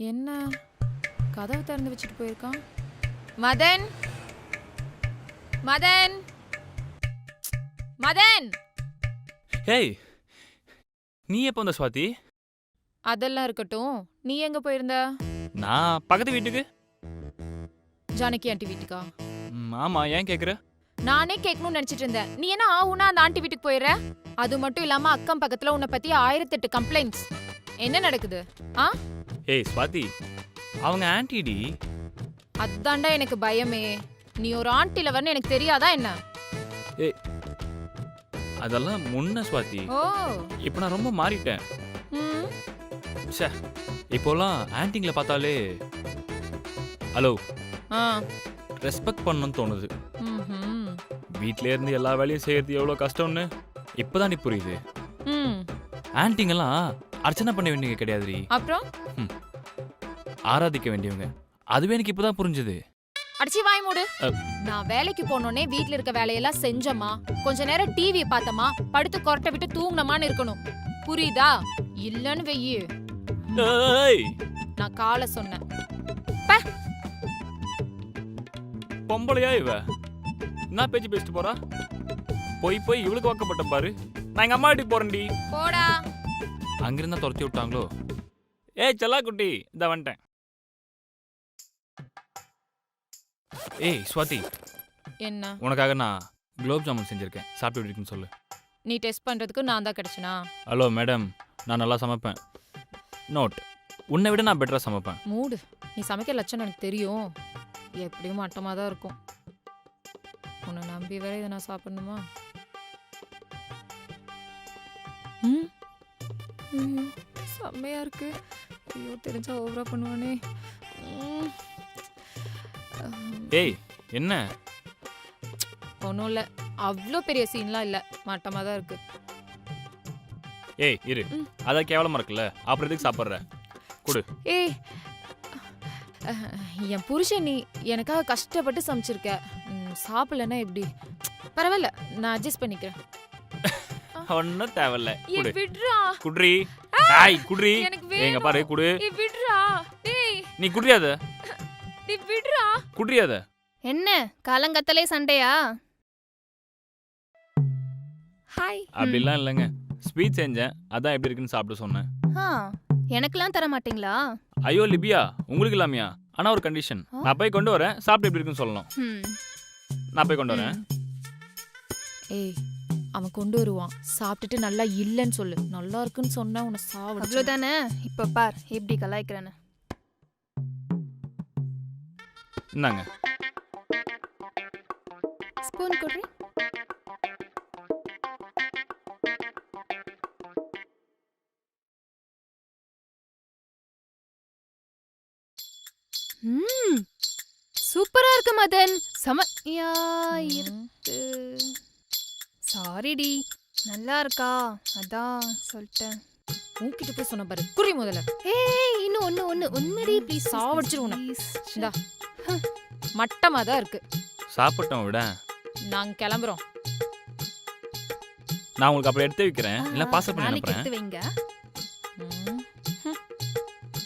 என்ன? கதவு திறந்து வச்சுட்டு போயிருக்கான். மதன்? மதன்? மதன்? ஹேய் நீ எப்போ வந்த சுவாதி? அதெல்லாம் இருக்கட்டும். நீ எங்க போயிருந்த? நான் பக்கத்து வீட்டுக்கு. ஜானகி ஆண்டி வீட்டுக்கா? ம், ஆமா ஏன் கேக்குற? நானே கேட்கணும்னு நினைச்சிட்டு இருந்தேன். நீ என்ன ஆகுனா அந்த ஆண்டி வீட்டுக்கு போயிடுற? அது மட்டும் இல்லாம அக்கம் பக்கத்துல உன்னை பத்தி ஆயிரத்தெட்டு கம்ப்ளைண்ட்ஸ் என்ன நடக்குது? ஆ? ஏய் சுவாதி. அவங்க ஆன்டிடி அதான்டா எனக்கு பயமே. நீ ஒரு ஆண்டி லவர்னு எனக்கு தெரியாதா என்ன? அதெல்லாம் முன்ன சுவாதி. ஓ. இப்போ நான் ரொம்ப மாறிட்டேன். ம். ச்சே இப்போலாம் ஆன்டிங்களை பார்த்தாலே ஹலோ. ஆ. ரெஸ்பெக்ட் பண்ணணும்னு தோணுது. ம்ஹும். வீட்ல இருந்து எல்லா வேலையும் செய்யறது எவ்வளோ கஷ்டம்னு இப்போதான் நீ புரியுது. ம். ஆன்ட்டிங்கெல்லாம் அர்ச்சனை பண்ண வேண்டியவங்க கிடையாதுரி அப்புறம்? ஆராதிக்க வேண்டியவங்க. அதுவே எனக்கு இப்போதான் புரிஞ்சுது. அடிச்சு வாய் மூடு. நான் வேலைக்கு போனோனே வீட்ல இருக்க வேலையெல்லாம் செஞ்சமா கொஞ்ச நேரம் டிவி பார்த்தமா படுத்து கொரட்டை விட்டு தூங்குனமான்னு இருக்கணும். புரியுதா? இல்லன்னு வெய்யு. ஏய்! நான் காலை சொன்னேன். பொம்பளையா இவ? என்ன பேச்சு பேசிட்டு போறா? போய் போய் இவளுக்கு வாக்கப்பட்ட பாரு. நான் எங்க அம்மா வீட்டுக்கு போறேன்டி. போடா. அங்கிருந்தா துரத்தி விட்டாங்களோ? ஏய் செல்லா குட்டி இந்த வந்துட்டேன் ஏய் ஸ்வாதி என்ன? உனக்காக நான் குலோப் ஜாமுன் செஞ்சிருக்கேன். சாப்பிட்டு எப்படி இருக்குன்னு சொல்லு. நீ டெஸ்ட் பண்றதுக்கு நான் தான் கிடைச்சனா? Hello madam. நான் நல்லா சமைப்பேன். நோட். உன்னை விட நான் பெட்டராக சமைப்பேன். மூடு. நீ சமைக்க லட்சணம் எனக்கு தெரியும். எப்படியும் மட்டமா தான் இருக்கும். உன்னை நம்பி வேற இதை நான் சாப்பிடணுமா? ம்? ஐயோ செம்மையா இருக்கு. ஐயோ தெரிஞ்சா ஓவரா பண்ணுவானே. ஏய் என்ன? ஒன்றும் இல்லை. அவ்வளோ பெரிய சீன்லாம் இல்லை. மட்டமாக தான் இருக்கு. ஏய் இரு. அதான் கேவலமா இருக்குல்ல? அப்புறம் எதுக்கு சாப்பிட்ற? கொடு. ஏய் என் புருஷன் நீ எனக்காக கஷ்டப்பட்டு சமைச்சிருக்க. ம், சாப்பிடலன்னா எப்படி? பரவாயில்ல நான் அட்ஜஸ்ட் பண்ணிக்கிறேன். ஒன்றும் தேவையில்ல. குடு. விட்றா. குட்ரி ஆய் குட்ரி எனக்கு எங்க பாரு குடு. விட்றா. டேய் நீ குட்ரியாத நீ விட்றா. குட்ரியாத என்ன காலங்கத்தலே சண்டையா? ஹாய். அப்படிலாம் இல்லைங்க. ஸ்வீட் செஞ்சேன். அதான் எப்படி இருக்குன்னு சாப்பிட சொன்னேன். ஆ எனக்கெல்லாம் தர மாட்டீங்களா? ஐயோ லிபியா உங்களுக்கு இல்லாமையா? ஆனா ஒரு கண்டிஷன்? நான் போய் கொண்டு வரேன். சாப்பிட்டு எப்படி இருக்குன்னு சொல்லணும். ம். நான் போய் கொண்டு வரேன். ஏய் அவன் கொண்டு வருவான். சாப்பிட்டுட்டு நல்லா இல்லைன்னு சொல்லு. நல்லா இருக்குன்னு சொன்னா உன்னை சாப்பிட அவ்வளோதானே இப்போ பார் எப்படி கலாய்க்கிறேன்னு. இந்தாங்க. ஸ்பூன் கொடு. ம் சூப்பரா இருக்கு மதன். செமையா இருக்கு. சாரிடி நல்லா இருக்கா? அதான் சொல்லிட்டேன். உன்கிட்ட போய் சொன்ன பாரு குறி முதல்ல. ஏய் இன்னும் ஒன்னு ஒன்னு ஒன்னடி ப்ளீஸ் சாவடிச்சிரு உன்னை. இந்தா. மட்டமா தான் இருக்கு. சாப்பிட்டோம் விட. நாங்க கிளம்புறோம். நான் உங்களுக்கு அப்புறம் எடுத்து வைக்கிறேன். இல்லை பாசல் பண்ணி அனுப்புறேன். எடுத்து வைங்க.